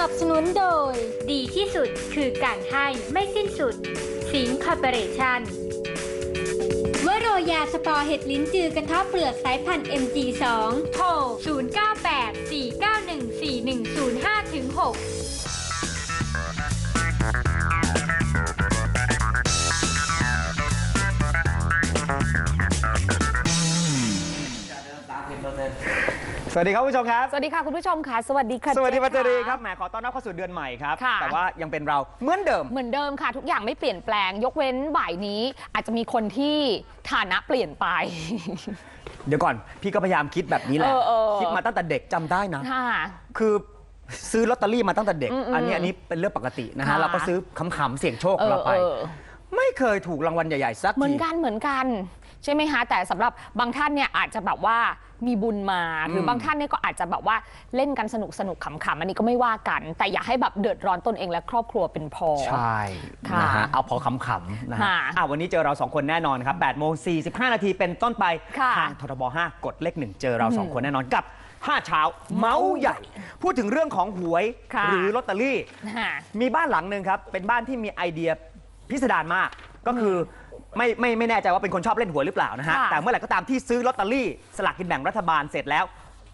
นับสนุนโดย ดีที่สุดคือการให้ไม่สิ้นสุด สิงคอร์ปอเรชั่นวโรยาสปอร์เห็ดลิ้นจือกระทาะเปลือกสายพันธุ์ MG2 โทร 0984914105ถึง6ส วัสดีครับผู้ชมครับ สวัสดีค่ะคุณผู้ชมค่ะ สวัสดีค่ะสวัสดีเจ๊ปัตตรีะครับแหมขอต้อนรับเข้าสู่เดือนใหม่ครับ ค่ะ แต่ว่ายังเป็นเราเหมือนเดิม เหมือนเดิมค่ะ ทุกอย่างไม่เปลี่ยนแปลง ยกเว้นบ่ายนี้ อาจจะมีคนที่ฐานะเปลี่ยนไป เดี๋ยวก่อน พี่ก็พยายามคิดแบบนี้แหละ เออเออ คิดมาตั้งแต่เด็กจำได้นะ ค่ะ คือซื้อลอตเตอรี่มาตั้งแต่เด็ก อืมอืมอันนี้อันนี้เป็นเรื่องปกตินะฮะ ค่ะ เราก็ซื้อขำๆเสี่ยงโชคเอเราอไปเออไม่เคยถูกรางวัลใหญ่ๆสักเหมือทีนกันเหมือนกัน ใช่ไหมคะแต่สำหรับบางท่านเนี่ยอาจจะแบบว่ามีบุญมา หรือมบางท่านเนี่ยก็อาจจะแบบว่าเล่นกันสนุกสนุกๆขำๆอันนี้ก็ไม่ว่ากัน แต่อย่าให้แบบเดือดร้อนตนเองและครอบครัวเป็นพอ ใช่ค่ะนะฮะเอาพอขำๆนะฮะค่ะอะวันนี้เจอเราสองคนแน่นอนครับ8โมง45 นาทีเป็นต้นไปค่ะทางทรบ5กดเลขหนึ่งเจอเราสองอืมคนแน่นอนกับ5เช้าเมาส์ใหญ่ พูดถึงเรื่องของหวยค่ะหรือลอตเตอรี่ค่ะมีบ้านหลังหนึ่งครับ เป็นบ้านที่มีไอเดียพิสดารมากก็คือ ไม่ไม่ไม่แน่ใจว่าเป็นคนชอบเล่นหวยหรือเปล่านะฮะค่ะ แต่เมื่อไหร่ก็ตามที่ซื้อลอตเตอรี่สลากกินแบ่งรัฐบาลเสร็จแล้ว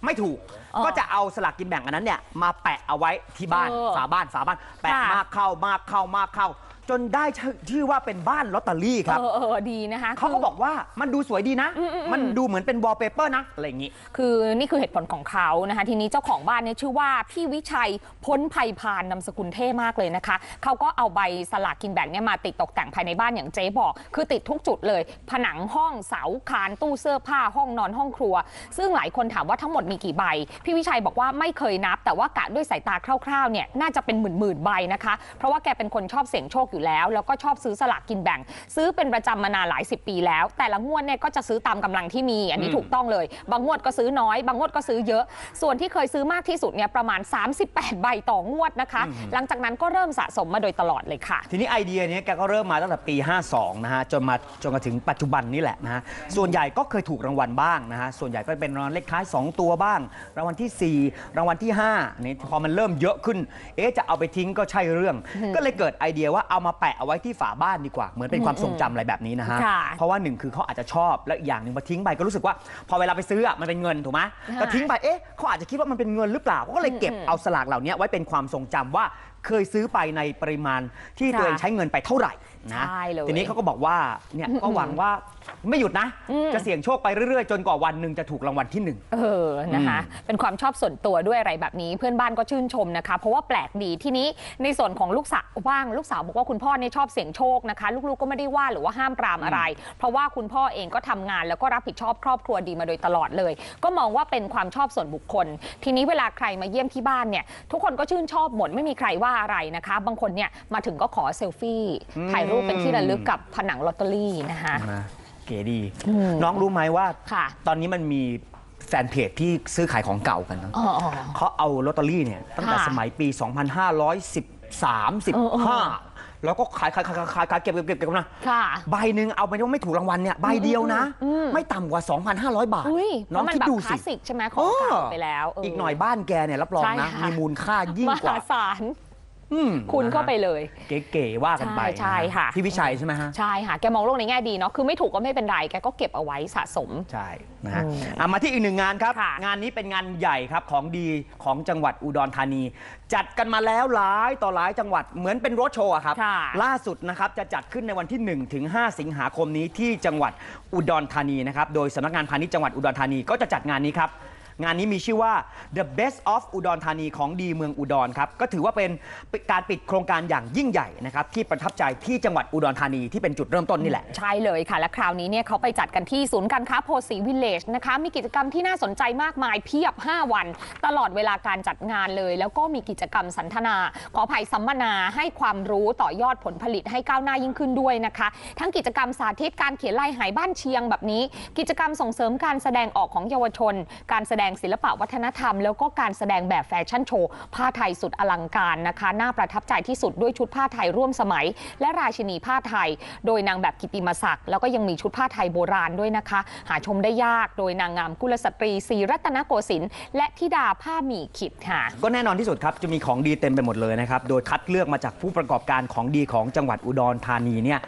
ไม่ถูกอ๋อก็จะเอาสลากกินแบ่งอันนั้นเนี่ยมาแปะเอาไว้ที่บ้านเออฝาบ้านฝาบ้าน แปะค่ะ มากเข้ามากเข้ามากเข้า จนได้ชื่อชื่อว่าเป็นบ้านลอตเตอรี่ครับ เออเออดีนะคะเขาก็บอกว่ามันดูสวยดีนะอืมอืมอืมมันดูเหมือนเป็นวอลเปเปอร์นะอะไรอย่างงี้ คือนี่คือเหตุผลของเขานะคะ ทีนี้เจ้าของบ้านเนี่ยชื่อว่าพี่วิชัยพ้นภัยพานนามสกุลเท่มากเลยนะคะเขาก็เอาใบสลากกินแบ่งเนี่ยมาติดตกแต่งภายในบ้านอย่างเจ๊บอก คือติดทุกจุดเลย ผนังห้องเสาคานตู้เสื้อผ้าห้องนอนห้องครัว ซึ่งหลายคนถามว่าทั้งหมดมีกี่ใบ พี่วิชัยบอกว่าไม่เคยนับ แต่ว่ากะด้วยสายตาคร่าวๆเนี่ยน่าจะเป็นหมื่นๆใบนะคะ เพราะว่าแกเป็นคนชอบเสี่ยงโชคอยู่แล้ว แล้วก็ชอบซื้อสลากกินแบ่ง ซื้อเป็นประจำมานานหลายสิบปีแล้ว แต่ละงวดเนี่ยก็จะซื้อตามกำลังที่มี อันนี้อืมถูกต้องเลย บางงวดก็ซื้อน้อย บางงวดก็ซื้อเยอะ ส่วนที่เคยซื้อมากที่สุดเนี่ยประมาณ 38 ใบต่องวดนะคะ หลังจากนั้นก็เริ่มสะสมมาโดยตลอดเลยค่ะ ทีนี้ไอเดียเนี้ยแกก็เริ่มมาตั้งแต่ปี 52 นะฮะ จนมาจนมาถึงปัจจุบันนี่แหละนะฮะ ส่วนใหญ่ก็เคยถูกรางวัลบ้างนะฮะ ส่วนใหญ่ก็เป็นรางวัลเลขท้าย 2 ตัวบ้าง รางวัลที่4 รางวัลที่5อันนี้พอมันเริ่มเยอะขึ้น เอ๊ะจะเอาไปทิ้งก็ใช่เรื่อง ก็เลยเกิดไอเดียว่าเอามาแปะเอาไว้ที่ฝาบ้านดีกว่า เหมือนเป็นความทรงจำอะไรแบบนี้นะฮะ ค่ะ เพราะว่าหนึ่งคือเขาอาจจะชอบและอีกอย่างหนึ่งพอทิ้งไปก็รู้สึกว่า พอเวลาไปซื้ออะมันเป็นเงินถูกไหมค่ะก็ทิ้งไปเอ๊ะเขาอาจจะคิดว่ามันเป็นเงินหรือเปล่าเขาก็เลยเก็บอืมเอาสลากเหล่านี้ไว้เป็นความทรงจำว่าเคยซื้อไปในปริมาณที่ตัวเองค่ะใช้เงินไปเท่าไหร่นะใช่เลย ทีนี้เขาก็บอกว่าเนี่ยก็หวังว่า ไม่หยุดนะ อืม จะเสี่ยงโชคไปเรื่อยๆ จนกว่าวันหนึ่งจะถูกรางวัลที่หนึ่ง เออ นะคะ เป็นความชอบส่วนตัวด้วยอะไรแบบนี้ เพื่อนบ้านก็ชื่นชมนะคะ เพราะว่าแปลกดีทีนี้ในส่วนของลูกสาวบ้างลูกสาวบอกว่าคุณพ่อเนี่ยชอบเสี่ยงโชคนะคะ ลูกๆก็ไม่ได้ว่าหรือว่าห้ามปรามอะไร เพราะว่าคุณพ่อเองก็ทำงานแล้วก็รับผิดชอบครอบครัวดีมาโดยตลอดเลย ก็มองว่าเป็นความชอบส่วนบุคคล ทีนี้เวลาใครมาเยี่ยมที่บ้านเนี่ย ทุกคนก็ชื่นชอบหมดไม่มีใครว่าอะไรนะคะ บางคนเนี่ยมาถึงก็ขอเซลฟี่ ถ่ายรูปเป็นที่ระลึกกับผนังลอตเตอรี่นะคะ นะ เก๋ดี อืมน้องรู้ไหมว่า ค่ะ ตอนนี้มันมีแฟนเพจที่ซื้อขายของเก่ากันเนอะอ๋ออ๋อ เขาเอาลอตเตอรี่เนี่ยตั้งแต่ค่ะสมัยปี 2513 เออเออ 15 แล้วก็ขายขายขายขายขายเก็บเก็บเก็บเก็บนะ ค่ะ ใบหนึ่งเอาไปว่าไม่ถูกรางวัลเนี่ยใบเดียวนะ อืม ไม่ต่ำกว่า 2,500 บาท อุ้ยน้องเพราะมันคิดแบบดูคลาสิ สสิกใช่ไหมของเก่าไปแล้วเอีกหน่อยบ้านแกเนี่ยรับรองใช่นะ ค่ะ มีมูลค่ายิ่งกว่ามหาศาล อืมคุณเข้าไปเลย เก๋ๆว่ากันไปใช่ใช่ค่ะพี่วิชัยใช่ไหมฮะ ใช่ค่ะ แกมองโลกในแง่ดีเนาะคือไม่ถูกก็ไม่เป็นไร แกก็เก็บเอาไว้สะสม ใช่นะฮะอืมอะมาที่อีกหนึ่งงานครับ ค่ะงานนี้เป็นงานใหญ่ครับของดีของจังหวัดอุดรธานี จัดกันมาแล้วหลายต่อหลายจังหวัดเหมือนเป็นรถโชว์อะครับ ค่ะ ล่าสุดนะครับจะจัดขึ้นในวันที่1ถึง5สิงหาคมนี้ที่จังหวัดอุดรธานีนะครับโดยสำนักงานพาณิชย์จังหวัดอุดรธานีก็จะจัดงานนี้ครับ งานนี้มีชื่อว่า The Best of อุดรธานีของดีเมืองอุดรครับ ก็ถือว่าเป็นการปิดโครงการอย่างยิ่งใหญ่นะครับที่ประทับใจที่จังหวัดอุดรธานีที่เป็นจุดเริ่มต้นนี่แหละ ใช่เลยค่ะ และคราวนี้เนี่ยเขาไปจัดกันที่ศูนย์การค้าโพสีวิลเลจนะคะ มีกิจกรรมที่น่าสนใจมากมายเพียบ 5 วัน ตลอดเวลาการจัดงานเลย แล้วก็มีกิจกรรมสันทนา ขอภัยสัมมนาให้ความรู้ต่อยอดผลผลิตให้ก้าวหน้ายิ่งขึ้นด้วยนะคะ ทั้งกิจกรรมสาธิตการเขียนลายหายบ้านเชียงแบบนี้ กิจกรรมส่งเสริมการแสดงออกของเยาวชน การแสดงงศิลปะวัฒนธรรม แล้วก็การแสดงแบบแฟชั่นโชว์ ผ้าไทยสุดอลังการนะคะน่าประทับใจที่สุดด้วยชุดผ้าไทยร่วมสมัย และราชินีผ้าไทย โดยนางแบบกิติมศักดิ์แล้วก็ยังมีชุดผ้าไทยโบราณด้วยนะคะ หาชมได้ยากโดยนางงามกุลสตรีศรีรัตนโกสินทร์และธิดาผ้าหมี่ขิดค่ะ ก็แน่นอนที่สุดครับจะมีของดีเต็มไปหมดเลยนะครับ โดยคัดเลือกมาจากผู้ประกอบการของดีของจังหวัดอุดรธานีเนี่ย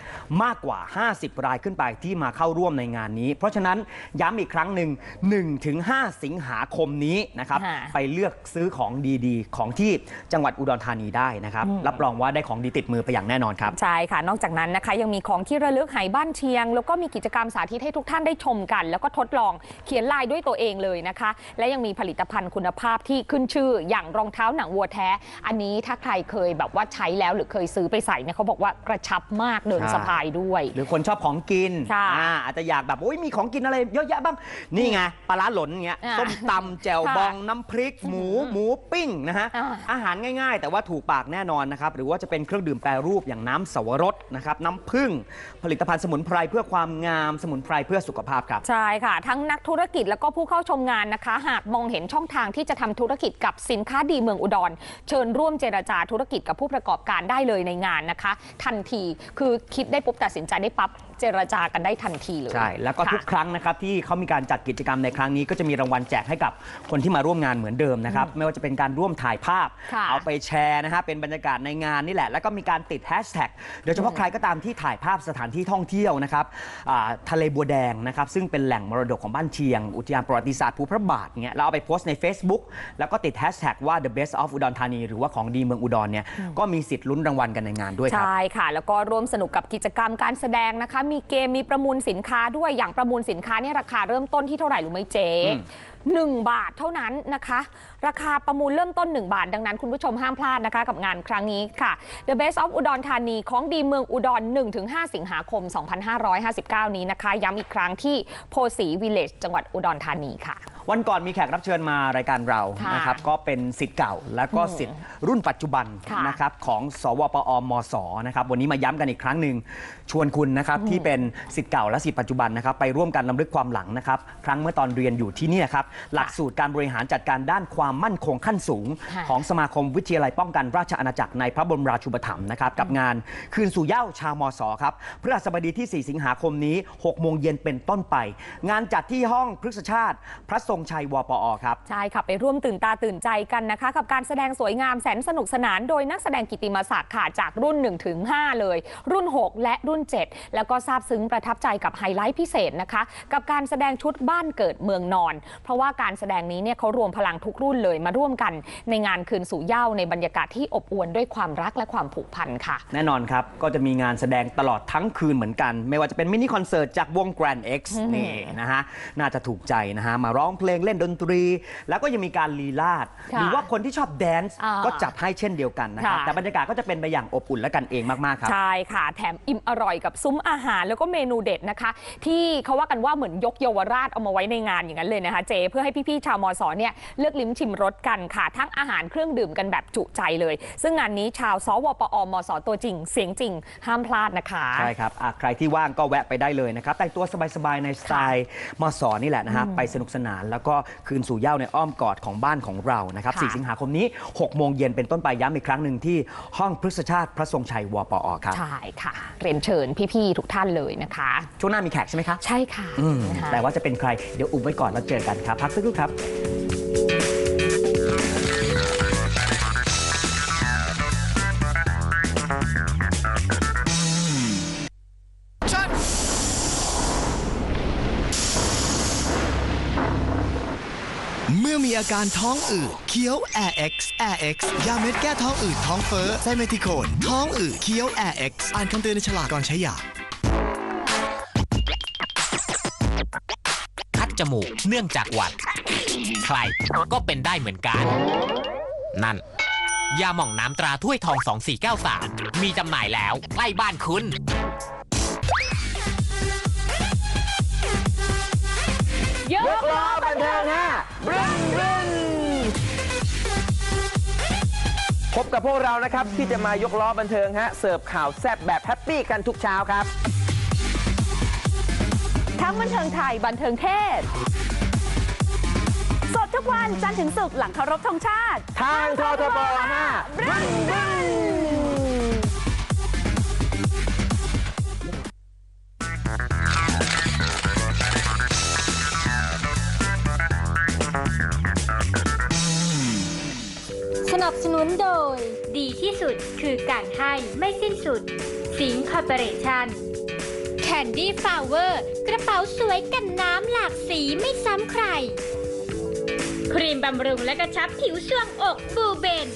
มากกว่า 50 รายขึ้นไปที่มาเข้าร่วมในงานนี้ เพราะฉะนั้นย้ำอีกครั้งหนึ่ง1ถึง5สิงหาหาคมนี้นะครับค่ะไปเลือกซื้อของดีๆ ของที่จังหวัดอุดรธานีได้นะครับ รับรองว่าได้ของดีติดมือไปอย่างแน่นอนครับ ใช่ค่ะ นอกจากนั้นนะคะ ยังมีของที่ระลึกไหบ้านเชียง แล้วก็มีกิจกรรมสาธิตให้ทุกท่านได้ชมกัน แล้วก็ทดลองเขียนลายด้วยตัวเองเลยนะคะ และยังมีผลิตภัณฑ์คุณภาพที่ขึ้นชื่ออย่างรองเท้าหนังวัวแท้ อันนี้ถ้าใครเคยแบบว่าใช้แล้วหรือเคยซื้อไปใส่เนี่ยเขาบอกว่ากระชับมากเดินใช่ สะพายด้วย หรือคนชอบของกินค่ะอ่าอาจจะอยากแบบโอ้ยมีของกินอะไรเยอะแยะบ้าง นี่ไงปลาร้าหลนเงี้ยอ่า ส้มตำแจ่วค่ะบองน้ำพริก หมูหมูปิ้งนะฮะ อ่า อาหารง่ายๆ แต่ว่าถูกปากแน่นอนนะครับ หรือว่าจะเป็นเครื่องดื่มแปรรูปอย่างน้ำสวรสนะครับ น้ำผึ้งผลิตภัณฑ์สมุนไพรเพื่อความงามสมุนไพรเพื่อสุขภาพครับ ใช่ค่ะ ทั้งนักธุรกิจแล้วก็ผู้เข้าชมงานนะคะ หากมองเห็นช่องทางที่จะทำธุรกิจกับสินค้าดีเมืองอุดร เชิญร่วมเจรจาธุรกิจกับผู้ประกอบการได้เลยในงานนะคะ ทันทีคือคิดได้ปุ๊บตัดสินใจได้ปั๊บเจรจากันได้ทันทีเลยใช่ แล้วก็ค่ะทุกครั้งนะครับที่เขามีการจัดกิจกรรมในครั้งนี้ก็จะมีรางวัลแจกให้กับคนที่มาร่วมงานเหมือนเดิมนะครับไม่ว่าจะเป็นการร่วมถ่ายภาพ ค่ะเอาไปแชร์นะฮะเป็นบรรยากาศในงานนี่แหละ แล้วก็มีการติดแฮชแท็กโดยเฉพาะใครก็ตามที่ถ่ายภาพสถานที่ท่องเที่ยวนะครับอ่าทะเลบัวแดงนะครับซึ่งเป็นแหล่งมรดกของบ้านเชียง อุทยานประวัติศาสตร์ภูพระบาทเงี้ยเราเอาไปโพสต์ใน Facebook แล้วก็ติดแฮชแท็กว่า the best of อุดรธานีหรือว่าของดีเมืองอุดรเนี่ยก็มีสิทธิ์ลุ้นรางวัลกันในงานด้วยครับ ใช่ค่ะ แล้วก็ร่วมสนุกกับกิจกรรมการแสดงนะคะ มีเกมมีประมูลสินค้าด้วยอย่างประมูลสินค้าเนี่ยราคาเริ่มต้นที่เท่าไหร่รู้ไหมเจ๊ อืมหนึ่งบาทเท่านั้นนะคะ ราคาประมูลเริ่มต้น 1 บาท ดังนั้นคุณผู้ชมห้ามพลาดนะคะ กับงานครั้งนี้ค่ะ The Best of อุดรธานีของดีเมืองอุดร 1-5 สิงหาคม 2559 นี้นะคะ ย้ำอีกครั้งที่โพสีวิลเลจจังหวัดอุดรธานีค่ะ วันก่อนมีแขกรับเชิญมารายการเราค่ะนะครับก็เป็นสิทธิ์เก่าแล้วก็สิทธิ์รุ่นปัจจุบันค่ะนะครับของสวปอมสนะครับวันนี้มาย้ำกันอีกครั้งหนึ่งชวนคุณนะครับที่เป็นสิทธิ์เก่าและสิทธิ์ปัจจุบันนะครับไปร่วมกันลำลึกความหลังนะครับครั้งเมื่อตอนเรียนอยู่ที่นี่ครับหลักสูตรการบริหารจัดการด้านความมั่นคงขั้นสูง ค่ะ ของสมาคมวิทยาลัยป้องกันราชอาณาจักรในพระบรมราชูปถัมภ์นะครับกับงานคืนสู่เหย้าชาวมสครับพฤหัสบดีที่ 4 สิงหาคมนี้ 6 โมงเย็นเป็นต้นไป งานจัดที่ห้องพฤกษชาติพระทรงชัยวปอครับ ใช่ค่ะ ไปร่วมตื่นตาตื่นใจกันนะคะ กับการแสดงสวยงามแสนสนุกสนาน โดยนักแสดงกิตติมศักดิ์ค่ะจากรุ่น 1 ถึง 5 เลย รุ่น 6 และรุ่น 7 แล้วก็ซาบซึ้งประทับใจกับไฮไลท์พิเศษนะคะ กับการแสดงชุดบ้านเกิดเมืองนอน เพราะว่าการแสดงนี้เนี่ยเขารวมพลังทุกรุ่นเลยมาร่วมกัน ในงานคืนสู่เหย้าในบรรยากาศที่อบอวลด้วยความรักและความผูกพันค่ะ แน่นอนครับก็จะมีงานแสดงตลอดทั้งคืนเหมือนกัน ไม่ว่าจะเป็นมินิคอนเสิร์ตจากวง Grand X นี่นะฮะน่าจะถูกใจนะฮะมาร้องเพลงเล่นดนตรี แล้วก็ยังมีการลีลาด ค่ะหรือว่าคนที่ชอบแดนซ์อ่าก็จัดให้เช่นเดียวกันนะครับ ค่ะ แต่บรรยากาศก็จะเป็นไปอย่างอบอุ่นและกันเองมากๆครับ ใช่ค่ะ แถมอิ่มอร่อยกับซุ้มอาหารแล้วก็เมนูเด็ดนะคะ ที่เขาว่ากันว่าเหมือนยกเยาวราชเอามาไว้ในงานอย่างนั้นเลยนะคะเจ เพื่อให้พี่ๆชาวมอสอเนี่ยเลือกลิ้มชิมรสกันค่ะ ทั้งอาหารเครื่องดื่มกันแบบจุใจเลย ซึ่งงานนี้ชาวสวปอมสตัวจริง เสียงจริง ห้ามพลาดนะคะ ใช่ครับอะใครที่ว่างก็แวะไปได้เลยนะครับ แต่งตัวสบายๆ ในสไตล์มอสอนี่แหละนะฮะ ไปสนุกสนานแล้วก็คืนสู่เหย้าในอ้อมกอดของบ้านของเรานะครับค่ะ 4สิงหาคมนี้ 6 โมงเย็นเป็นต้นไปย้ำอีกครั้งหนึ่งที่ห้องพฤกษชาติพระทรงชัยวปอครับ ใช่ค่ะ เรียนเชิญพี่ ๆ ทุกท่านเลยนะคะ ช่วงหน้ามีแขกใช่ไหมครับใช่ค่ะอืมนะคะ แต่ว่าจะเป็นใครเดี๋ยวอุบไว้ก่อนแล้วเจอกันครับ พักสักครู่ครับ อมีอาการท้องอืดเคี้ยว Air X Air X ยาเม็ดแก้ท้องอืดท้องเฟ้อไซเมทิโคนท้องอืดเคี้ยว Air X อ่านคำเตือนในฉลากก่อนใช้ยาคัดจมูกเนื่องจากหวัด ใครก็เป็นได้เหมือนกัน นั่น ยาหม่องน้ำตราถ้วยทอง 2493 มีจำหน่ายแล้วใกล้บ้านคุณยกล้อบันเทิงฮะ พบกับพวกเรานะครับที่จะมายกล้อบันเทิงฮะเสิร์ฟข่าวแซ่บแบบแฮปปี้กันทุกเช้าครับ ทั้งบันเทิงไทยบันเทิงเทศ สดทุกวันจันทร์ถึงศุกร์หลังเคารพธงชาติ ทางททบ5บึ้นบึ้น นับสนุนโดย ดีที่สุดคือการให้ไม่สิ้นสุด สิงคอร์ปอเรชั่นแคนดี้ฟลาวเวอร์กระเป๋าสวยกันน้ำหลากสีไม่ซ้ำใคร ครีมบำรุงและกระชับผิวช่วงอกบูเบน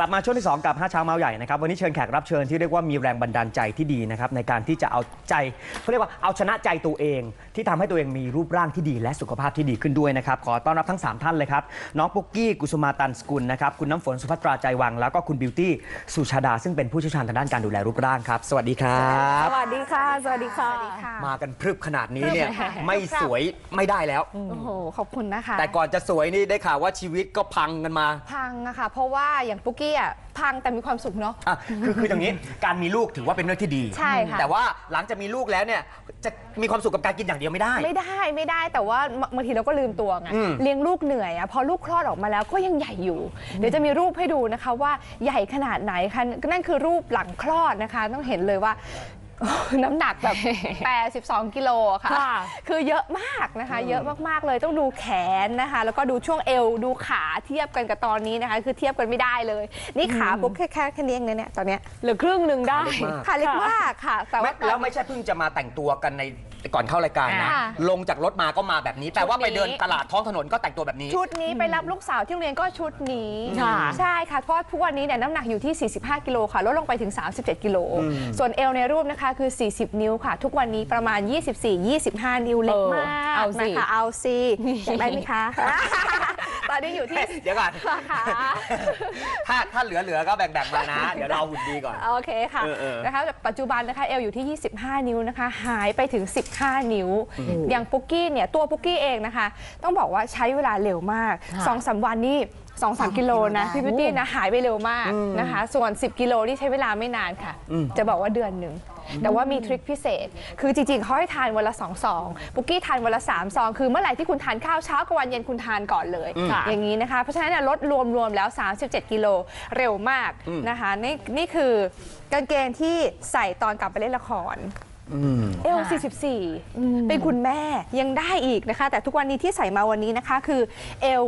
กลับมาช่วงที่ 2 กับ 5 เช้าเมาใหญ่นะครับ วันนี้เชิญแขกรับเชิญที่เรียกว่ามีแรงบันดาลใจที่ดีนะครับในการที่จะเอาใจเขาเรียกว่าเอาชนะใจตัวเอง ที่ทำให้ตัวเองมีรูปร่างที่ดีและสุขภาพที่ดีขึ้นด้วยนะครับ ขอต้อนรับทั้ง 3 ท่านเลยครับ น้องปุ๊กกี้กุสุมาตันสกุลนะครับคุณน้ำฝนสุภัตราใจวัง แล้วก็คุณบิวตี้สุชาดา ซึ่งเป็นผู้เชี่ยวชาญทางด้านการดูแลรูปร่างครับ สวัสดีครับสวัสดีค่ะ สวัสดีค่ะมากันพรึบขนาดนี้เนี่ยไม่สวยไม่ได้แล้วโอ้โหขอบคุณนะคะ แต่ก่อนจะสวยนี่ได้ข่าวว่าชีวิตก็พังกันมาพังอะค่ะเพราะว่าอย่างปุ๊กกี้อะพังแต่มีความสุขเนาะ อะคือคืออย่างนี้ การมีลูกถือว่าเป็นเรื่องที่ดี ใช่ค่ะ แต่ว่าหลังจากมีลูกแล้วเนี่ยจะมีความสุขกับการกินอย่างเดียวไม่ได้ ไม่ได้ไม่ได้แต่ว่าบางทีเราก็ลืมตัวไงอืม เลี้ยงลูกเหนื่อยอะพอลูกคลอดออกมาแล้วก็ยังใหญ่อยู่ เดี๋ยวจะมีรูปให้ดูนะคะว่าใหญ่ขนาดไหนคะนั่นคือรูปหลังคลอดนะคะ ต้องเห็นเลยว่า น้ำหนักแบบ 82 กิโลอะค่ะค่ะ คือเยอะมากนะคะ เยอะมากๆเลยต้องดูแขนนะคะ แล้วก็ดูช่วงเอวดูขาเทียบกันกับตอนนี้นะคะ คือเทียบกันไม่ได้เลย นี่ขาปุ๊กแค่แค่แค่นี้เองนะเนี่ยตอนเนี้ยเหลือครึ่งหนึ่งได้ขาเล็กมากค่ะแต่ไม่ว่าตอนแล้วไม่ใช่เพิ่งจะมาแต่งตัวกันในก่อนเข้ารายการนะค่ะลงจากรถมาก็มาแบบนี้แต่ว่าไปชุดนี้เดินตลาดท้องถนนก็แต่งตัวแบบนี้ ชุดนี้ไปรับลูกสาวที่โรงเรียนก็ชุดนี้ค่ะใช่ค่ะเพราะทุกวันนี้เนี่ยน้ำหนักอยู่ที่ 45 กิโลค่ะลดลงไปถึง 37 กิโล ส่วนเอวในรูปนะคะคือ 40 นิ้วค่ะ ทุกวันนี้ประมาณ 24-25 นิ้วเล็กมากเออเอาสินะคะเอาซีอยากได้ไหมคะ ตอนนี้อยู่ที่เดี๋ยวก่อนค่ะถ้าถ้าเหลือเหลือๆก็แบ่งๆมานะ เดี๋ยวเราหุ่นดีก่อน โอเคค่ะเออเออ นะคะแต่ปัจจุบันนะคะเอลอยู่ที่ 25 นิ้วนะคะ หายไปถึง 15 นิ้ว อย่างปุ๊กกี้เนี่ยตัวปุ๊กกี้เองนะคะ ต้องบอกว่าใช้เวลาเร็วมากค่ะ2อสวันนี่สองสามกิโลนะพี่พิตตี้นะหายไปเร็วมากนะคะ ส่วน 10 กิโลที่ใช้เวลาไม่นานค่ะ จะบอกว่าเดือนหนึ่ง แต่ว่ามีทริคพิเศษ คือจริงๆเขาให้ทานวันละ2ซองปุ๊กกี้ทานวันละ3ซองคือเมื่อไหร่ที่คุณทานข้าวเช้ากับวันเย็นคุณทานก่อนเลยค่ะอย่างนี้นะคะ เพราะฉะนั้นเนยลดรวมๆแล้ว 37 กิโลเร็วมากนะคะนี่นี่คือกางเกงที่ใส่ตอนกลับไปเล่นละคร เอล44 เป็นคุณแม่ยังได้อีกนะคะ แต่ทุกวันนี้ที่ใส่มาวันนี้นะคะ คือเอล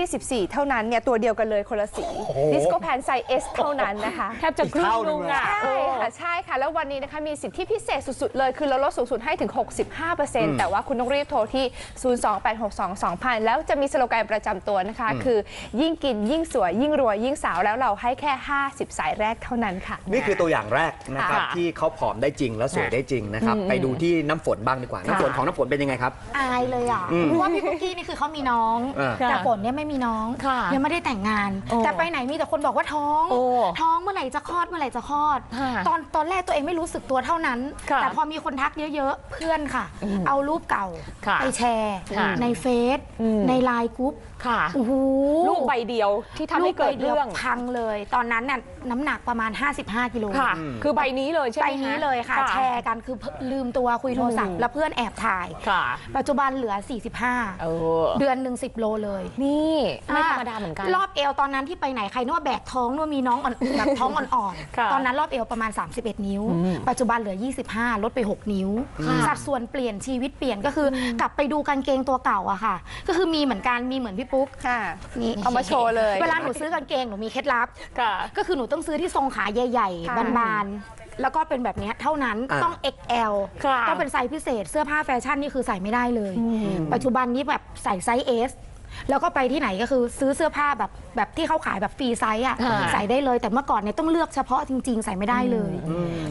24 เท่านั้นเนี่ยตัวเดียวกันเลยคนละสีดิสโก้แพนไซส์ S เท่านั้นนะคะแทบจะครึ่งหนึงอะใช่ค่ะใช่ค่ะ แล้ววันนี้นะคะมีสิทธิพิเศษสุดๆเลย คือเราลดสูงสุดให้ถึง 65%แต่ว่าคุณต้องรีบโทรที่ 028622000 แล้วจะมีสโลแกนประจำตัวนะคะ คือยิ่งกินยิ่งสวยยิ่งรวยยิ่งสาวแล้วเราให้แค่ 50 สายแรกเท่านั้นค่ะ นี่คือตัวอย่างแรกนะครับค่ะที่เขาผอมได้จริงแล้วสวยได้จริงนะครับ ไปดูที่น้ำฝนบ้างดีกว่า น้ำฝนของน้ำฝนเป็นยังไงครับ อายเลยอะเพราะว่าพี่ปุ๊กกี้นี่คือเขามีน้อง อ่าแต่ฝนเนี่ยไม่มีน้อง ค่ะยังไม่ได้แต่งงาน โอ้แต่ไปไหนมีแต่คนบอกว่าท้อง โอ้ท้องเมื่อไหร่จะคลอดเมื่อไหร่จะคลอด ค่ะตอนตอนแรกตัวเองไม่รู้สึกตัวเท่านั้น ค่ะแต่พอมีคนทักเยอะๆ เพื่อนค่ะ เอารูปเก่าค่ะไปแชร์ ค่ะในเฟซ อืมในไลน์กรุ๊ปค่ะโอ้โหลูกใบเดียวที่ทำให้เกิดลูใบเรื่องพังเลย ตอนนั้นน่ะน้ำหนักประมาณ 55กิโลค่ะ คือใบนี้เลยใช่ไหใบมนี้เลยค่ะ แชร์กันคือลืมตัวคุยโทรศัพท์แล้วเพื่อนแอบถ่าย ค่ะปัจจุบันเหลือเอ45อเดือนหนึ่ง10โลเลยนี่ไม่ธรรมดาเหมือนกัน รอบเอวตอนนั้นที่ไปไหนใครนึกว่าแบกท้องนึกว่ามีน้องอ่อนแบบท้องอ่อนค่ะๆ ตอนนั้นรอบเอวประมาณ 31 นิ้ว ปัจจุบันเหลือ 25 ลดไป 6 นิ้ว สัดส่วนเปลี่ยนชีวิตเปลี่ยนก็คือกลับไปดูกางเกงตัวเก่าอะค่ะ ก็คือมีเหมือนกันมีเหมือนพี่ปุ๊กค่ะ นี่เอามาโชว์เลย เวลาหนูซื้อกางเกงหนูมีเคล็ดลับ ค่ะ ก็คือหนูต้องซื้อที่ทรงขาใหญ่ค่ะๆบานๆ แล้วก็เป็นแบบเนี้ยเท่านั้นอ่า ต้อง XL ค่ะต้องเป็นไซส์พิเศษ เสื้อผ้าแฟชั่นนี่คือใส่ไม่ได้เลย ปัจจุบันนี้แบบใส่ไซส์ S แล้วก็ไปที่ไหนก็คือซื้อเสื้อผ้าแบบแบบที่เขาขายแบบฟรีไซส์อะค่ะใส่ได้เลยแต่เมื่อก่อนเนี่ยต้องเลือกเฉพาะจริง ๆ ใส่ไม่ได้เลย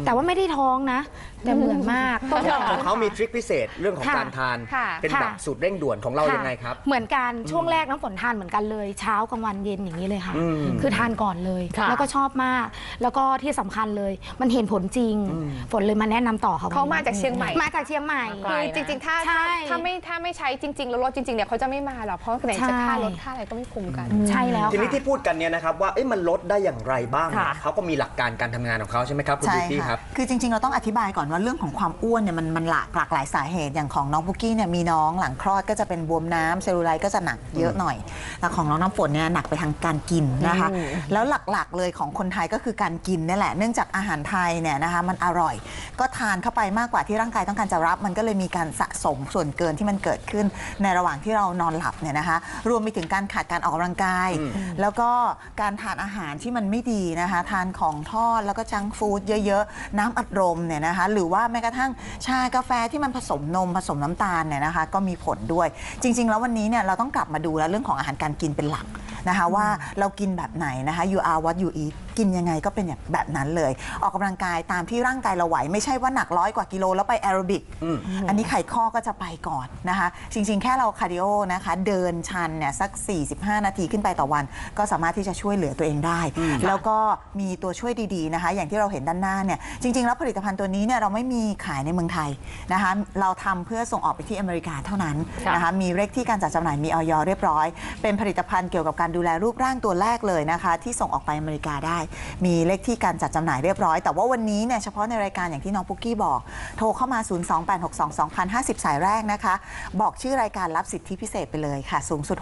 แต่ว่าไม่ได้ท้องนะ แต่เหมือนมากต้อง ของเขามีทริคพิเศษเรื่องของค่ะการทาน ค่ะ เป็นค่ะ แบบสูตรเร่งด่วนของเราค่ะยังไงครับ เหมือนกันช่วงแรกน้ำฝนทานเหมือนกันเลยเช้ากลางวันเย็นอย่างนี้เลยค่ะ อืมคือทานก่อนเลย ค่ะ แล้วก็ชอบมาก แล้วก็ที่สำคัญเลย มันเห็นผลจริงฝนเลยมาแนะนำต่อค่ะเขามาจากเชียงใหม่มาจากเชียงใหม่ไกลคือจริงๆ ถ้าใช่ถ้าถ้าไม่ถ้าไม่ใช้จริงๆ แล้วลดจริงๆ เนี่ยเขาจะไม่มาหรอกเพราะไหนนจะค่ารถใช่ค่าอะไรก็ไม่คุ้มกัน ใช่แล้วทีนี้ค่ะที่พูดกันเนี่ยนะครับว่าเอ๊ะมันลดได้อย่างไรบ้างเนี่ยค่ะเขาก็มีหลักการการทำงานของเขาใช่ไหมครับคุณใช่บิวตี้คค่ะรับคือจริง ๆ เราต้องอธิบายก่อนว่าเรื่องของความอ้วนเนี่ยมันมันหลากหลากหลายสาเหตุอย่างของน้องปุกกี้เนี่ยมีน้องหลังคลอดก็จะเป็นบวมน้ำเซลลูไลท์ก็จะหนักเยอะหน่อยแต่ของน้องน้ำฝนเนี่ยหนักไปทางการกินนะคะแล้วหลักๆเลยของคนไทยก็คือการกินนี่แหละ เนื่องจากอาหารไทยเนี่ยนะคะมันอร่อย ก็ทานเข้าไปมากกว่าที่ร่างกายต้องการจะรับ มันก็เลยมีการสะสมส่วนเกินที่มันเกิดขึ้นในระหว่างที่เรานอนหลับเนี่ยนะคะรวมไปถึงการขาดการออกกำลังกาย แล้วก็การทานอาหารที่มันไม่ดีนะคะ ทานของทอดแล้วก็จังก์ฟู้ดเยอะๆ น้ำอัดลมเนี่ยนะคะ หรือว่าแม้กระทั่งชากาแฟที่มันผสมนมผสมน้ำตาลเนี่ยนะคะ ก็มีผลด้วย จริง ๆ แล้ววันนี้เนี่ยเราต้องกลับมาดูแล้วเรื่องของอาหารการกินเป็นหลักนะคะ ว่าเรากินแบบไหนนะคะ you are what you eat กินยังไงก็เป็นแบบนั้นเลย ออกกำลังกายตามที่ร่างกายเราไหว ไม่ใช่ว่าหนักร้อยกว่ากิโลแล้วไปแอโรบิกอันนี้ไขข้อก็จะไปก่อนนะคะ จริง ๆ แค่เราคาร์ดิโอนะคะ เดินชันเนี่ยสัก 45 นาทีขึ้นไปต่อวัน ก็สามารถที่จะช่วยเหลือตัวเองได้ แล้วก็มีตัวช่วยดีๆนะคะ อย่างที่เราเห็นด้านหน้าเนี่ยจริง ๆ แล้วผลิตภัณฑ์ตัวนี้เนี่ยเราไม่มีขายในเมืองไทยนะคะ เราทำเพื่อส่งออกไปที่อเมริกาเท่านั้นนะคะมีเลขที่การจัดจำหน่ายมีออยเรียบร้อย เป็นผลิตภัณฑ์เกี่ยวกับการดูแลรูปร่างตัวแรกเลยนะคะ ที่ส่งออกไปอเมริกาได้มีเลขที่การจัดจำหน่ายเรียบร้อย แต่ว่าวันนี้เนี่ยเฉพาะในรายการอย่างที่น้องปุ๊กกี้บอก โทรเข้ามา 028622050 สายแรกนะคะ บอกชื่อรายการรับสิทธิพิเศษไปเลยค่ะ สูงสุด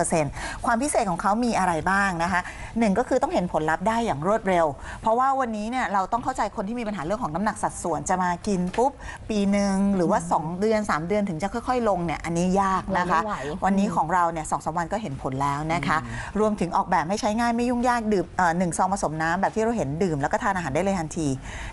65%ความพิเศษของเขามีอะไรบ้างนะคะหนึ่งก็คือต้องเห็นผลลัพธ์ได้อย่างรวดเร็ว เพราะว่าวันนี้เนี่ยเราต้องเข้าใจคนที่มีปัญหาเรื่องของน้ำหนักสัดส่วนจะมากินปุ๊บ ปีหนึ่งหรือว่า 2 เดือน 3 เดือนถึงจะค่อยๆ ลงเนี่ยอันนี้ยากนะคะเราไม่ไหว วันนี้ของเราเนี่ยสองสามวันก็เห็นผลแล้วนะคะ รวมถึงออกแบบให้ใช้ง่ายไม่ยุ่งยากดื่มเอ่อหนึ่งซองผสมน้ำแบบที่เราเห็นดื่ม แล้วก็ทานอาหารได้เลยทันที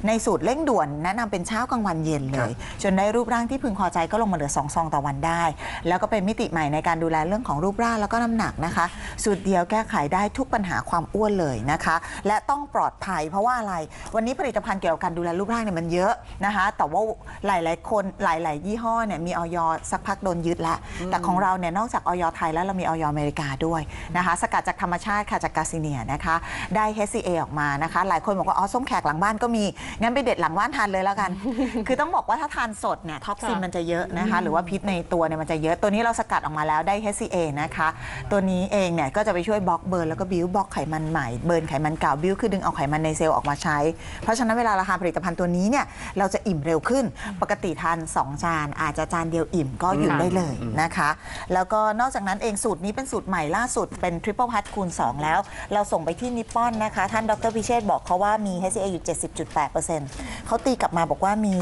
ในสูตรเร่งด่วนแนะนำเป็นเช้ากลางวันเย็นเลย จนได้รูปร่างที่พึงพอใจก็ลงมาเหลือ2ซองต่อวันได้ แล้วก็เป็นมิติใหม่ในการดูแลเรื่องของรูปร่างแล้วก็น้ำหนักนะคะ สูตรเดียวแก้ไขได้ทุกปัญหาความอ้วนเลยนะคะ และต้องปลอดภัย เพราะว่าอะไร วันนี้ผลิตภัณฑ์เกี่ยวกับการดูแลรูปร่างเนี่ยมันเยอะนะคะ แต่ว่าหลายๆ คนหลาย ๆ ยี่ห้อเนี่ยมีออยสักพักโดนยึดแล้วแต่ของเราเนี่ยนอกจากออยไทยแล้วเรามีออยอเมริกาด้วยนะคะ สกัดจากธรรมชาติค่ะจากกาซิเนียนะคะ ได้ HCA ออกมานะคะ หลายคนบอกว่าอ๋อส้มแขกหลังบ้านก็มี งั้นไปเด็ดหลังบ้านทานเลยแล้วกัน คือต้องบอกว่าถ้าทานสดเนี่ยท็อกซินมันจะเยอะนะคะ หรือว่าพิษในตัวเนี่ยมันจะเยอะตัวนี้เราสกัดออกมาแล้วได้ HCA นะคะ ตัวนี้เองเนี่ยก็จะไปช่วยบล็อกเบิร์นแล้วก็บิวบล็อกไขมันใหม่เบิร์นไขมันเก่าบิวคือดึงเอาไขมันในเซลล์ออกมาใช้ เพราะฉะนั้นเวลาเราทานผลิตภัณฑ์ตัวนี้เนี่ยเราจะอิ่มเร็วขึ้นปกติทาน2จานอาจจะจานเดียวอิ่มก็อยู่ได้เลยนะคะ แล้วก็นอกจากนั้นเองสูตรนี้เป็นสูตรใหม่ล่าสุดเป็น Triple Hut คูณ2 แล้ว เราส่งไปที่นิปปอนนะคะท่านดรพิเชษบอกเขาว่ามี HCA อยู่ 70.8%เขาตีกลับมาบอกว่ามี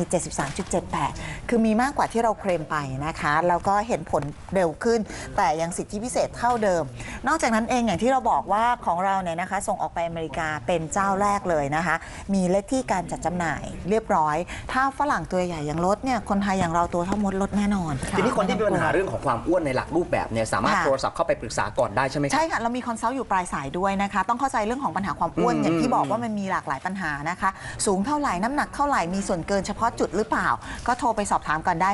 73.78 คือมีมากกว่าที่เราเคลมไปนะคะ แล้วก็เห็นผลเร็วขึ้น แต่ยังสิทธิพิเศษเท่าเดิม นอกจากนั้นเองอย่างที่เราบอกว่าของเราเนี่ยนะคะ ส่งออกไปอเมริกาเป็นเจ้าแรกเลยนะคะ มีเลขที่การจัดจำหน่ายเรียบร้อย ถ้าฝรั่งตัวใหญ่อย่างรถเนี่ยคนไทยอย่างเราตัวเท่ามดลดแน่นอนทีนี้คนที่มีปัญหาเรื่องของความอ้วนในหลักรูปแบบเนี่ยสามารถโทรศัพท์เข้าไปปรึกษาก่อนได้ใช่ไหมครับใช่ค่ะเรามีคอนซัลท์อยู่ปลายสายด้วยนะคะ ต้องเข้าใจเรื่องของปัญหาความอ้วนอืมอย่างที่บอกว่ามันมีหลากหลายปัญหานะคะ สูงเท่าไหร่น้ำหนักเท่าไหร่มีส่วนเกินเฉพาะจุดหรือเปล่า ก็โทรไปสอบถามกันได้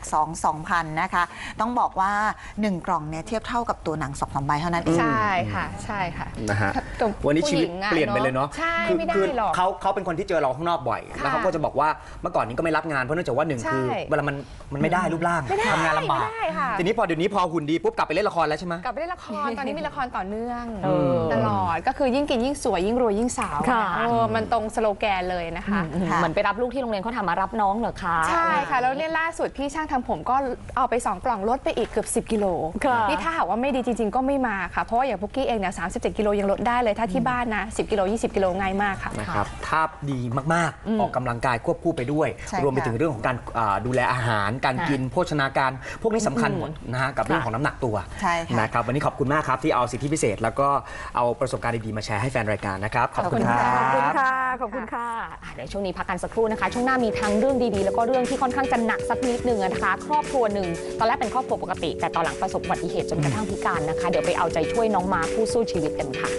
028622000 นะคะ ต้องบอกว่า 1 กล่องเนี่ยเทียบเท่ากับตัวหนังสองสามใบเท่านั้นเอง ใช่ค่ะใช่ค่ะนะฮะแต่วันนี้ชีวิตผู้หญิงอะเปลี่ยนไปเลยเนาะใช่คือไม่ได้คือหรอก เขาเขาเป็นคนที่เจอเราข้างนอกบ่อย ค่ะแล้วเขาก็จะบอกว่าเมื่อก่อนนี้ก็ไม่รับงานเพราะเนื่องจากว่าหนึ่งใช่ คือเวลามันมันไม่ได้รูปร่างไม่ได้ทำงานลำบาก ไม่ได้ค่ะ ทีนี้พอเดี๋ยวนี้พอหุ่นดีปุ๊บกลับไปเล่นละครแล้วใช่ไหม กลับไปเล่นละคร ตอนนี้มีละครต่อเนื่องเออ ตลอดก็คือยิ่งกินยิ่งสวยยิ่งรวยยิ่งสาวค่ะ เออมันตรงสโลแกนเลยนะคะค่ะ เหมือนไปรับลูกที่โรงเรียนเขาทำมารับน้องเหรอคะ ใช่ค่ะ แล้วเนี่ยล่าสุดพี่ช่างทำผมก็เอาไป2กล่องลดไปอีกเกือบ 10 กิโลค่ะนี่ถ้าหากว่าไม่ดีจริง ๆ ก็ไม่มาค่ะ เพราะว่าอย่างพุกกี้เองเนี่ย37กิโลยังลดได้เลยถ้าที่บ้านนะ 10 กิโล 20 กิโลง่ายมากค่ะ นะครับถ้าดีมาก ๆ ออกกำลังกายควบคู่ไปด้วย ใช่รวมไปค่ะถึงเรื่องของการอ่าดูแลอาหาร การกินโภชนาการ พวกนี้สำคัญหมดนะฮะกับเรื่องของน้ำหนักตัวใช่ค่ะ นะครับวันนี้ขอบคุณมากครับที่เอาสิทธิพิเศษ แล้วก็เอาประสบการณ์ดี ๆ มาแชร์ให้แฟนรายการนะครับ ขอบคุณครับขอบคุณค่ะ ขอบคุณค่ะอะเดี๋ยวช่วงนี้พักกันสักครู่นะคะ ช่วงหน้ามีทั้งเรื่องดีๆ แล้วก็เรื่องที่ค่อนข้างจะหนักสักนิดหนึ่งนะคะ ครอบครัวหนึ่งตอนแรกเป็นครอบครัวปกติ แต่ตอนหลังประสบอุบัติเหตุจนกระทั่งพิการนะคะ เดี๋ยวไปเอาใจช่วยน้องมาผู้สู้ชีวิตกันค่ะ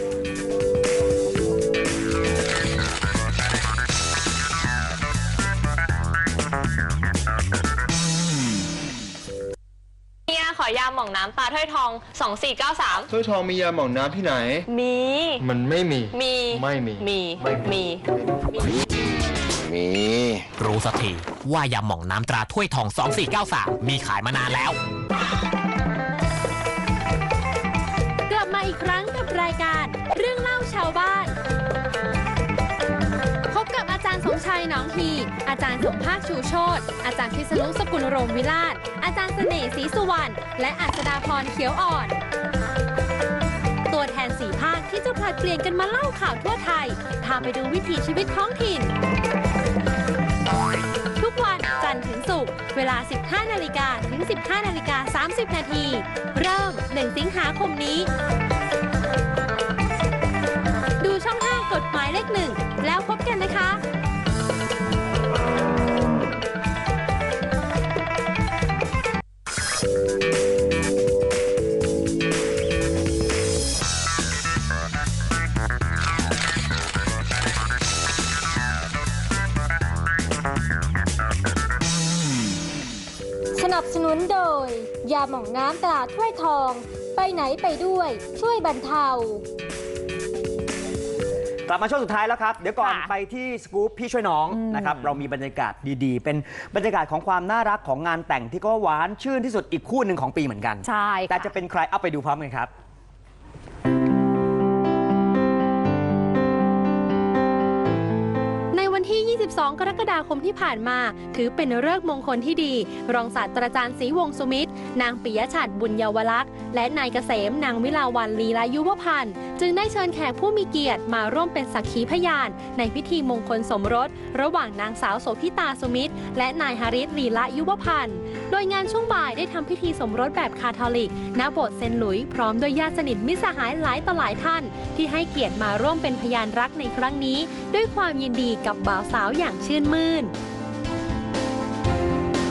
อยาหม่องน้ำตาถ้วยทอง 2493 ถ้วยทองมียาหม่องน้ำที่ไหน มี มันไม่มี มี ไม่มี มีไม่มีมี มี รู้สักทีว่ายาหม่องน้ำตราถ้วยทอง 2493 มีขายมานานแล้วกครั้งกับรายการ เรื่องเล่าชาวบ้าน มชัยหนองฮีอาจารย์สมภาคชูโชตอาจารย์พิษณุสกุลโรมวิราชอาจารย์เสน่ห์ศรีสุวรรณ และอัศดาพรเขียวอ่อน ตัวแทนสีภาคที่จะผลัดเปลี่ยนกันมาเล่าข่าวทั่วไทย พาไปดูวิถีชีวิตท้องถิ่น ทุกวันจันทร์ถึงศุกร์ เวลา 15 นาฬิกาถึง 15 นาฬิกา 30 นาที เริ่ม 1 สิงหาคมนี้ดูช่อง5กฎหมายเลขหนึ่ง แล้วพบกันนะคะาหม่องน้ำตราถ้วยทอง ไปไหนไปด้วย ช่วยบรรเทากลับมาช่วงสุดท้ายแล้วครับ เดี๋ยวก่อนไปที่สกู๊ปพี่ช่วยน้องนะครับเรามีบรรยากาศดีๆ เป็นบรรยากาศของความน่ารักของงานแต่งที่ก็หวานชื่นที่สุดอีกคู่หนึ่งของปีเหมือนกัน ใช่แต่จะเป็นใครเอาไปดูพร้อมกันครับ 22 กรกฎาคมที่ผ่านมา ถือเป็นฤกษ์มงคลที่ดี รองศาสตราจารย์ศรีวงสุมิตร นางปิยชัดบุญเยาวลักษณ์ และนายเกษมนางวิลาวันลีลายุวพันธ์ จึงได้เชิญแขกผู้มีเกียรติมาร่วมเป็นสักขีพยาน ในพิธีมงคลสมรส ระหว่างนางสาวโสภิตาสุมิตร และนายฮาริสลีละยุวพันธ์ โดยงานช่วงบ่ายได้ทำพิธีสมรสแบบคาทอลิก ณ โบสถ์เซนหลุย พร้อมด้วยญาติสนิทมิสหายหลายต่อหลายท่าน ที่ให้เกียรติมาร่วมเป็นพยานรักในครั้งนี้ ด้วยความยินดีกับบ่าวสาวอย่างชื่นมื่น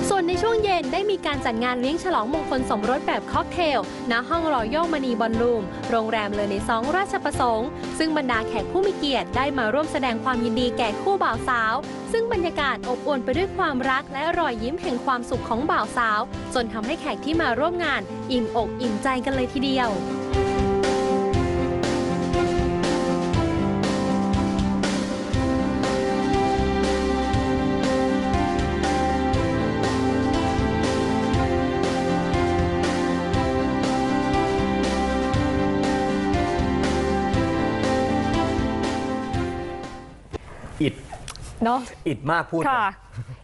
ส่วนในช่วงเย็นได้มีการจัดงานเลี้ยงฉลองมงคลสมรสแบบค็อกเทล ณ ห้องรอยัลมณีบอลลูม โรงแรมเลอในซองราชประสงค์ ซึ่งบรรดาแขกผู้มีเกียรติได้มาร่วมแสดงความยินดีแก่คู่บ่าวสาว ซึ่งบรรยากาศอบอวลไปด้วยความรักและรอยยิ้มแห่งความสุขของบ่าวสาว จนทำให้แขกที่มาร่วมงาน อิ่มอกอิ่มใจกันเลยทีเดียว เนาะอิดมากพูดค่ะ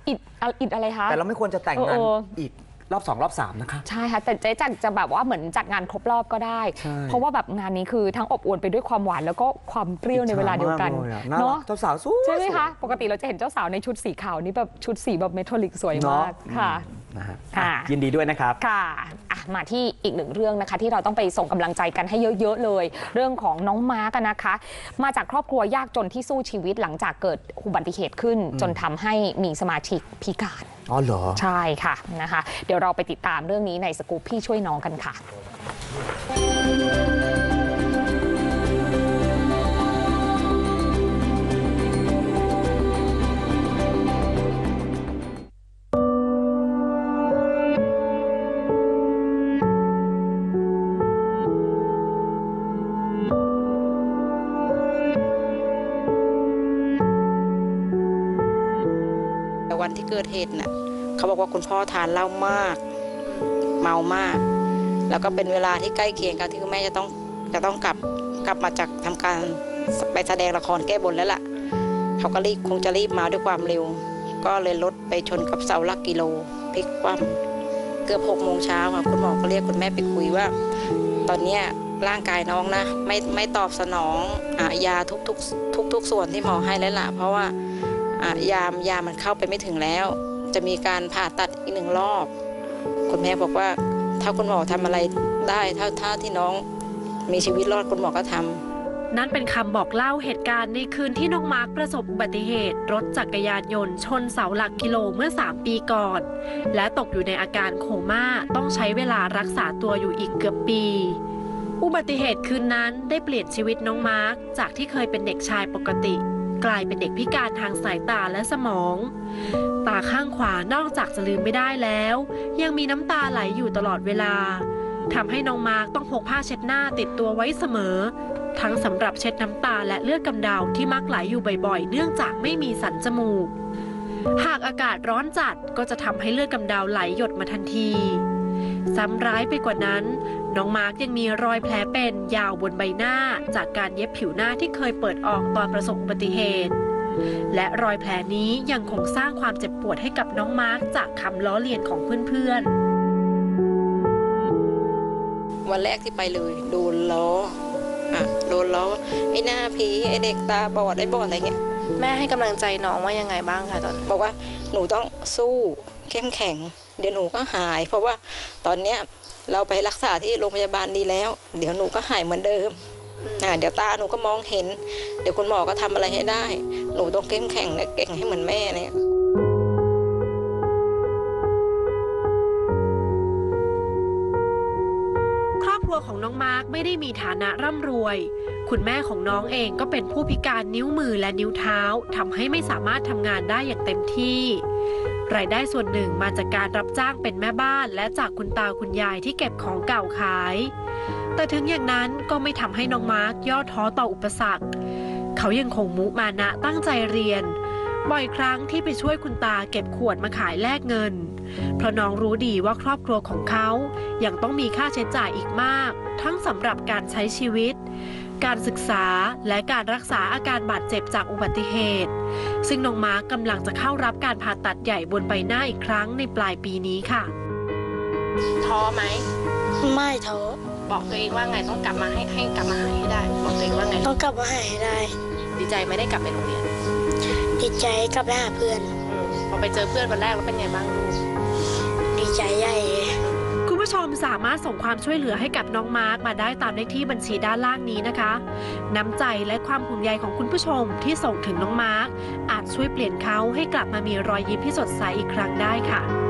อิดอะอิดอะไรคะ แต่เราไม่ควรจะแต่งงานเอออีกรอบสองรอบสามนะคะ ใช่ค่ะแต่เจ๊จัดจะแบบว่าเหมือนจัดงานครบรอบก็ได้ ใช่ เพราะว่าแบบงานนี้คือทั้งอบอวลไปด้วยความหวานแล้วก็ความเปรี้ยวในเวลาเดียวกันอิจฉามากเลยอะน่ารักเนาะเจ้าสาวสวย ใช่ไหมสวยคะ ปกติเราจะเห็นเจ้าสาวในชุดสีขาวนี่แบบชุดสีแบบเมทัลลิกสวยเนาะมากค่ะ นะฮะค่ะ ยินดีด้วยนะครับ ค่ะอะ มาที่อีกหนึ่งเรื่องนะคะ ที่เราต้องไปส่งกำลังใจกันให้เยอะ ๆ เลย เรื่องของน้องมาร์กนะคะ มาจากครอบครัวยากจนที่สู้ชีวิตหลังจากเกิดอุบัติเหตุขึ้น จนทำให้มีสมาชิกพิการ อ๋อเหรอ ใช่ค่ะนะคะ เดี๋ยวเราไปติดตามเรื่องนี้ในสกูปพี่ช่วยน้องกันค่ะ กิดเหตุน่ะเขาบอกว่าคุณพ่อทานเหล้ามาก เมามาก แล้วก็เป็นเวลาที่ใกล้เคียงกันที่คุณแม่จะต้องจะต้องกลับกลับมาจากทำการไปแสดงละครแก้บนแล้วล่ะเขาก็รีบคงจะรีบมาด้วยความเร็ว ก็เลยรถไปชนกับเสาหลักกิโลพลิกคว่ำเกือบหกโมงเช้าค่ะคุณหมอก็เรียกคุณแม่ไปคุยว่า ตอนเนี้ยร่างกายน้องนะ ไม่ไม่ตอบสนองอยาทุกทุกทุกทุกส่วนที่หมอให้แล้วล่ะ เพราะว่า ยามยามันเข้าไปไม่ถึงแล้ว จะมีการผ่าตัดอีกหนึ่งรอบ คุณแม่บอกว่าถ้าคุณหมอทำอะไรได้ถ้าถ้าที่น้องมีชีวิตรอดคุณหมอก็ทำนั่นเป็นคำบอกเล่าเหตุการณ์ในคืนที่น้องมาร์คประสบอุบัติเหตุ รถจักรยานยนต์ชนเสาหลักกิโลเมื่อ 3 ปีก่อน และตกอยู่ในอาการโคม่าต้องใช้เวลารักษาตัวอยู่อีกเกือบปีอุบัติเหตุคืนนั้นได้เปลี่ยนชีวิตน้องมาร์คจากที่เคยเป็นเด็กชายปกติ กลายเป็นเด็กพิการทางสายตาและสมอง ตาข้างขวานอกจากจะลืมไม่ได้แล้ว ยังมีน้ำตาไหลอยู่ตลอดเวลาทำให้น้องมาร์คต้องพกผ้าเช็ดหน้าติดตัวไว้เสมอ ทั้งสำหรับเช็ดน้ำตาและเลือดกำเดาที่มักไหลอยู่บ่อยๆ เนื่องจากไม่มีสันจมูก หากอากาศร้อนจัดก็จะทำให้เลือดกำเดาไหลหยดมาทันที ซ้ำร้ายไปกว่านั้น น้องมาร์กยังมีรอยแผลเป็นยาวบนใบหน้า จากการเย็บผิวหน้าที่เคยเปิดออกตอนประสบอุบัติเหตุ และรอยแผลนี้ยังคงสร้างความเจ็บปวดให้กับน้องมาร์กจากคำล้อเลียนของเพื่อนๆ วันแรกที่ไปเลยโดนล้ออะโดนล้อไอ้หน้าผีไอ้เด็กตาบอดไอ้บอดอะไรเงี้ยแม่ให้กำลังใจน้องว่ายังไงบ้างคะตอนบอกว่าหนูต้องสู้เข้มแข็ง เดี๋ยวหนูก็หาย เพราะว่าตอนเนี้ย เราไปรักษาที่โรงพยาบาลดีแล้ว เดี๋ยวหนูก็หายเหมือนเดิมอ่าเดี๋ยวตาหนูก็มองเห็น เดี๋ยวคุณหมอก็ทำอะไรให้ได้ หนูต้องเข้มแข็งและเก่งให้เหมือนแม่เนี่ยครอบครัวของน้องมาร์กไม่ได้มีฐานะร่ำรวย คุณแม่ของน้องเองก็เป็นผู้พิการนิ้วมือและนิ้วเท้าทำให้ไม่สามารถทำงานได้อย่างเต็มที่ รายได้ส่วนหนึ่งมาจากการรับจ้างเป็นแม่บ้านและจากคุณตาคุณยายที่เก็บของเก่าขาย แต่ถึงอย่างนั้นก็ไม่ทำให้น้องมาร์กย่อท้อต่ออุปสรรค เขายังคงมุมานะตั้งใจเรียน บ่อยครั้งที่ไปช่วยคุณตาเก็บขวดมาขายแลกเงิน เพราะน้องรู้ดีว่าครอบครัวของเขายังต้องมีค่าใช้จ่ายอีกมาก ทั้งสำหรับการใช้ชีวิต การศึกษาและการรักษาอาการบาดเจ็บจากอุบัติเหตุ ซึ่งน้องมาร์กกำลังจะเข้ารับการผ่าตัดใหญ่บนใบหน้าอีกครั้งในปลายปีนี้ค่ะ ท้อไหม ไม่ท้อบอกตัวเองว่าไงต้องกลับมาให้ให้กลับมาหายให้ได้ บอกตัวเองว่าไง ต้องกลับมาหาให้ได้ ดีใจไม่ได้กลับไปโรงเรียนดีใจกลับไปหาเพื่อนพอไปเจอเพื่อนวันแรกแล้วเป็นไงบ้างลูกดีใจใหญ่คุณผู้ ชมสามารถส่งความช่วยเหลือให้กับน้องมาร์กมาได้ตามเลขที่บัญชีด้านล่างนี้นะคะ น้ำใจและความห่วงใยของคุณผู้ชมที่ส่งถึงน้องมาร์กอาจช่วยเปลี่ยนเขาให้กลับมามีรอยยิ้มที่สดใสอีกครั้งได้ค่ะ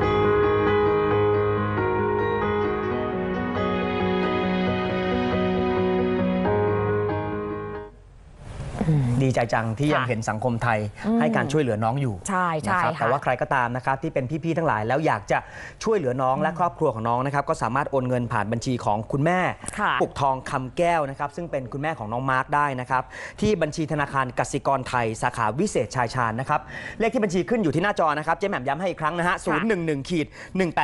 ดีใจจังที่ยังเห็นสังคมไทยอืมให้การช่วยเหลือน้องอยู่ใช่ใช่นะครับค่ะแต่ว่าใครก็ตามนะครับที่เป็นพี่ๆทั้งหลายแล้วอยากจะช่วยเหลือน้องและครอบครัวของน้องนะครับก็สามารถโอนเงินผ่านบัญชีของคุณแม่ค่ะปุกทองคำแก้วนะครับซึ่งเป็นคุณแม่ของน้องมาร์คได้นะครับที่บัญชีธนาคารกสิกรไทยสาขาวิเศษชายชาญนะครับเลขที่บัญชีขึ้นอยู่ที่หน้าจอนะครับเจ๊แหม่มย้ำให้อีกครั้งนะฮะ011ขีด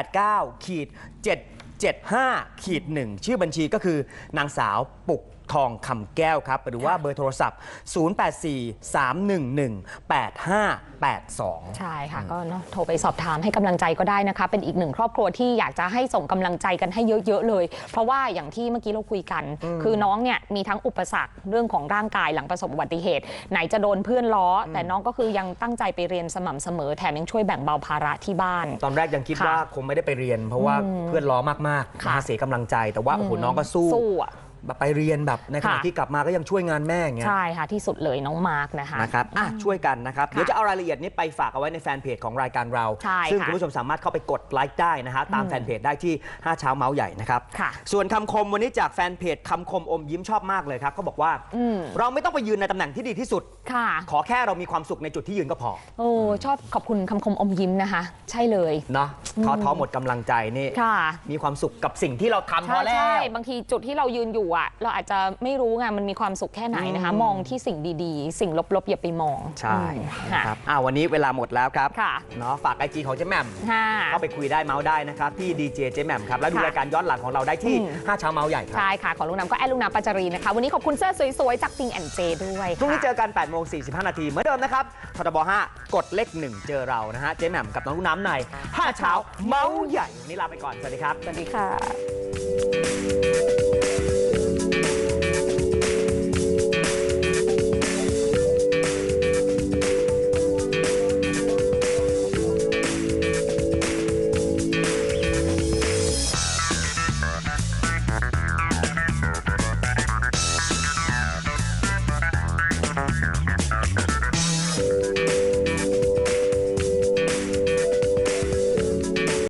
189ขีด775ขีด1ชื่อบัญชีก็คือนางสาวปุก ทองคำแก้วครับ หรือว่าเบอร์โทรศัพท์ 0843118582 ใช่ค่ะ ก็เนาะโทรไปสอบถามให้กำลังใจก็ได้นะคะ เป็นอีกหนึ่งครอบครัวที่อยากจะให้ส่งกำลังใจกันให้เยอะ ๆ เลย เพราะว่าอย่างที่เมื่อกี้เราคุยกัน คือน้องเนี่ยมีทั้งอุปสรรคเรื่องของร่างกายหลังประสบอุบัติเหตุ ไหนจะโดนเพื่อนล้อ แต่น้องก็คือยังตั้งใจไปเรียนสม่ำเสมอแถมยังช่วยแบ่งเบาภาระที่บ้าน ตอนแรกยังคิดค่ะว่าคงไม่ได้ไปเรียน เพราะว่าอืมเพื่อนล้อมากๆค่ะ นะฮะเสียกำลังใจแต่ว่าโอ้โหน้องก็สู้ สู้อะ แบบไปเรียนแบบในขณะค่ะ ที่กลับมาก็ยังช่วยงานแม่อย่างเงี้ยใช่ค่ะที่สุดเลยน้องมาร์กนะคะ นะครับอะช่วยกันนะครับ เดี๋ยวจะเอารายละเอียดนี้ไปฝากเอาไว้ในแฟนเพจของรายการเรา ใช่ซึ่งค่ะคุณผู้ชมสามารถเข้าไปกดไลค์ได้นะฮะตามอืมแฟนเพจได้ที่ 5 เช้าเมาส์ใหญ่นะครับ ค่ะ ส่วนคำคมวันนี้จากแฟนเพจคำคมอมยิ้มชอบมากเลยครับเขาบอกว่า อืมเราไม่ต้องไปยืนในตำแหน่งที่ดีที่สุด ค่ะ ขอแค่เรามีความสุขในจุดที่ยืนก็พอ โอ้ชอบขอบคุณคำคมอมยิ้มนะคะ ใช่เลย เนาะท้อท้อหมดกำลังใจนี่ ค่ะมีความสุขกับสิ่งที่เราทำพใช่อแล้ใช่วบางทีจุดที่เรายืนอยู่อะเราอาจจะไม่รู้ไงมันมีความสุขแค่ไหนนะคะอืมมองที่สิ่งดีๆ สิ่งลบๆอย่าไปมองใช่อืมนะค่ะครับอ่าวันนี้เวลาหมดแล้วครับค่ะเนาะฝากไอจีของเจ๊แหม่มค่ะเข้าไปคุยได้เมาส์ได้นะครับ ที่ดีเจเจ๊แหม่มครับ แล้วดูค่ะรายการย้อนหลังของเราได้ที่อืม5เช้าเมาส์ใหญ่ครับใช่ค่ะ ขอลูกน้ำก็แอดลูกน้ำปัจจารีนะคะ วันนี้ขอบคุณเสื้อสวยๆ จากปิงแอนเจด้วยพรุ่งนี้ค่ะเจอกัน8โมง45 นาทีเหมือนเดิมนะครับททบ5กดเลขหนึ่งเจอเรานะฮะเจ๊แหม่มกับน้องลูกน้ำใน5เช้าเมาส์ใหญ่วันนี้ลาไปก่อนสวัสดีครับ สวัสดีค่ะ